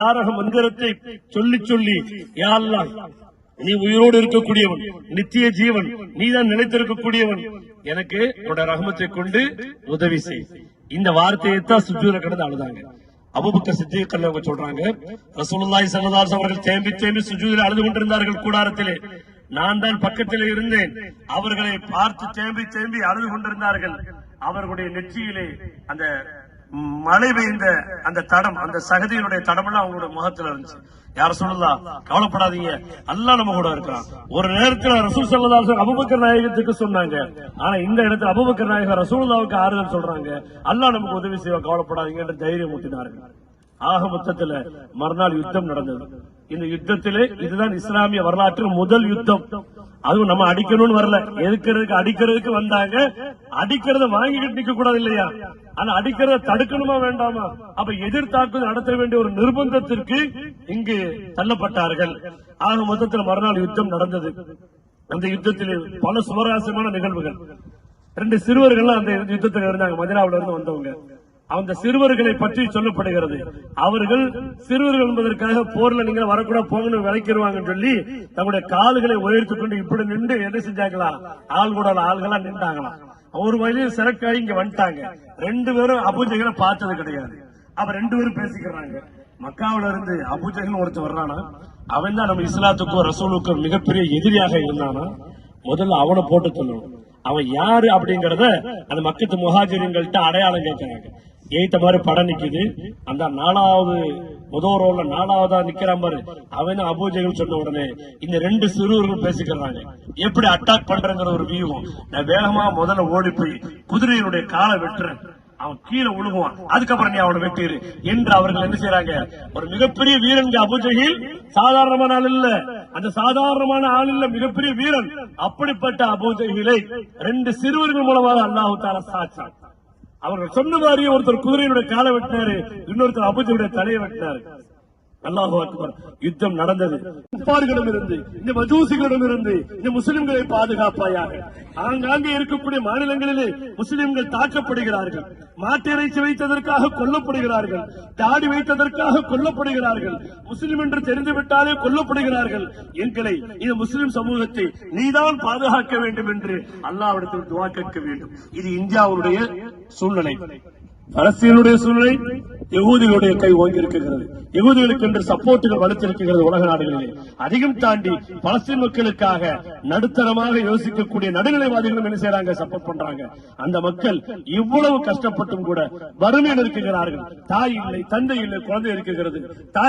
தாரக மந்திரத்தை சொல்லி சொல்லி யா நீ உயிரோடு இருக்கக்கூடியவன் நித்திய ஜீவன் நீதான் நிலைத்திருக்கக்கூடியவன். எனக்கு உன்னோட ரகமத்தை கொண்டு உதவி செய். இந்த வார்த்தையை தான் சுஜூல கடந்து அழுதாங்க. அபுபக்க சித்திகள் அவங்க சொல்றாங்க ரசூலுல்லாஹி ஸல்லல்லாஹு அவர்கள் தேம்பி தேம்பி சுஜூதில் அழுது கொண்டிருந்தார்கள் கூடாரத்திலே. நான் தான் பக்கத்தில் இருந்தேன். அவர்களை பார்த்து தேம்பி தேம்பி அழுது கொண்டிருந்தார்கள். அவர்களுடைய நெற்றியிலே அந்த மழை பெய்ந்த அந்த தடம் அந்த சகதியினுடைய தடமெல்லாம் அவங்களோட முகத்துல இருந்துச்சு. யார சொல்லலாம் கவலைப்படாதீங்க. அல்லாஹ் நம்ம கூட இருக்கிறான். ஒரு நேரத்துல ரசூல் சல்லல்லாஹு அபுபக்கர் நாயகத்துக்கு சொன்னாங்க. ஆனா இந்த இடத்துல அபுபக்கர் நாயகர் ரசூலுல்லாவுக்கு ஆறுதல் சொல்றாங்க. அல்லா நமக்கு உதவி செய்வோம் கவலைப்படாதீங்க என்று தைரியம் ஊட்டினார்கள். ஆக மொத்தத்துல மறுநாள் யுத்தம் நடந்தது. இந்த யுத்தத்திலே இதுதான் இஸ்லாமிய வரலாற்றில் முதல் யுத்தம். அதுவும் நம்ம அடிக்கணும்னு வரல. எதுக்கிறதுக்கு அடிக்கிறதுக்கு வந்தாங்க? அடிக்கிறத வாங்கிக்கிட்டு நிக்க கூடாது இல்லையா? ஆனா அடிக்கிறத தடுக்கணுமா வேண்டாமா? அப்ப எதிர்த்தாக்குதல் நடத்த வேண்டிய ஒரு நிர்பந்தத்திற்கு இங்கு தள்ளப்பட்டார்கள். ஆக மொத்தத்தில் மறுநாள் யுத்தம் நடந்தது. அந்த யுத்தத்தில் பல சுவராசியமான நிகழ்வுகள். ரெண்டு சிறுவர்கள் அந்த யுத்தத்தில் இருந்தாங்க. மதினாவில இருந்து வந்தவங்க. அந்த சிறுவர்களை பற்றி சொல்லப்படுகிறது. அவர்கள் சிறுவர்கள் என்பதற்காக போர்ல நீங்க வரக்கூட போங்கன்னு விளைக்கிடுவாங்கன்னு சொல்லி தங்களுடைய கால்களை உயர்த்தி கொண்டு இப்படி நின்று என்ன செஞ்சாங்களா? ஆள் கூட ஆள்களா நின்றாங்களா? ஒரு வழியில் சிறக்காய் இங்க வந்துட்டாங்க. ரெண்டு பேரும் அபூஜைகளை பார்த்தது கிடையாது. அப்ப ரெண்டு பேரும் பேசிக்கிறாங்க. மக்காவுல இருந்து அபூஜகன் ஒருத்தர் வர்றானா? அவன் தான் நம்ம இஸ்லாத்துக்கும் ரசூலுக்கும் மிகப்பெரிய எதிரியாக இருந்தானா? முதல்ல அவனை போட்டு சொல்லணும் அவன் யாரு அப்படிங்கறத அந்த மக்கத்து முஹாஜிரிங்கள்ட்ட அடையாளம் கேட்கறாங்க. ஏத்த மாதிரி படம் நிக்குது. அந்த நாலாவது முதல் ரோல்ல நாலாவதா நிக்கிறான் பாரு. அவன் அபூஜைகள் சொன்ன உடனே இந்த ரெண்டு சிறுவர்கள் பேசிக்கிறாங்க. எப்படி அட்டாக் பண்றங்கிற ஒரு வியூகம். நான் வேகமா முதல்ல ஓடி போய் குதிரையினுடைய காலை வெட்டுறேன். அவன் கீழே விழுகுவான் அதுக்கப்புறம் நீ அவனை வெட்டிரு. என்று அவர்கள் என்ன செய்யறாங்க ஒரு மிகப்பெரிய வீரன் அபுஜகில் சாதாரணமான ஆள் இல்ல. அந்த சாதாரணமான ஆள் இல்ல மிகப்பெரிய வீரன். அப்படிப்பட்ட அபுஜகிலை ரெண்டு சிறுவர்கள் மூலமாக அல்லாஹு தாலா சாச்சான் அவர்கள் சொன்ன மாதிரியே ஒருத்தர் குதிரையினுடைய காலை வெட்டினாரு இன்னொருத்தர் அபுஜனுடைய தலையை வெட்டினாரு. அல்லாஹு அக்பர். யுத்தம் நடந்தது. குப்பார்களிடம் இருந்து இந்த மஜூசிகளிடம் இருந்து இந்த முஸ்லிம்களை பாதுகாப்பாயாக. ஆங்காங்கே இருக்கக்கூடிய மாநிலங்களிலே முஸ்லிம்கள் தாக்கப்படுகிறார்கள். மாட்டிறைச்சி வைத்ததற்காக கொல்லப்படுகிறார்கள். தாடி வைத்ததற்காக கொல்லப்படுகிறார்கள். முஸ்லிம் என்று தெரிந்துவிட்டாலே கொல்லப்படுகிறார்கள். எங்களை இந்த முஸ்லிம் சமூகத்தை நீதான் பாதுகாக்க வேண்டும் என்று அல்லாவிடத்தில் துவா கேட்க வேண்டும். இது இந்தியாவுடைய சூழ்நிலை. அரசியலுடைய சூழ்நிலை. யகுதிகளுடைய கை ஓங்கியிருக்கிறது யகுதிகளுக்கு என்று சப்போர்ட்டுகள் வலுத்திருக்கிறது உலக நாடுகளிலே. அதிகம் தாண்டி பலஸ்தீன் மக்களுக்காக நடுத்தரமாக யோசிக்கக்கூடிய நடுநிலைவாதிகளும் என்ன செய்யறாங்க சப்போர்ட் பண்றாங்க. அந்த மக்கள் இவ்வளவு கஷ்டப்பட்டும் கூட வறுமையில் இருக்கிறார்கள். தாய் இல்லை தந்தை இல்லை குழந்தை இருக்கிறது. தாய்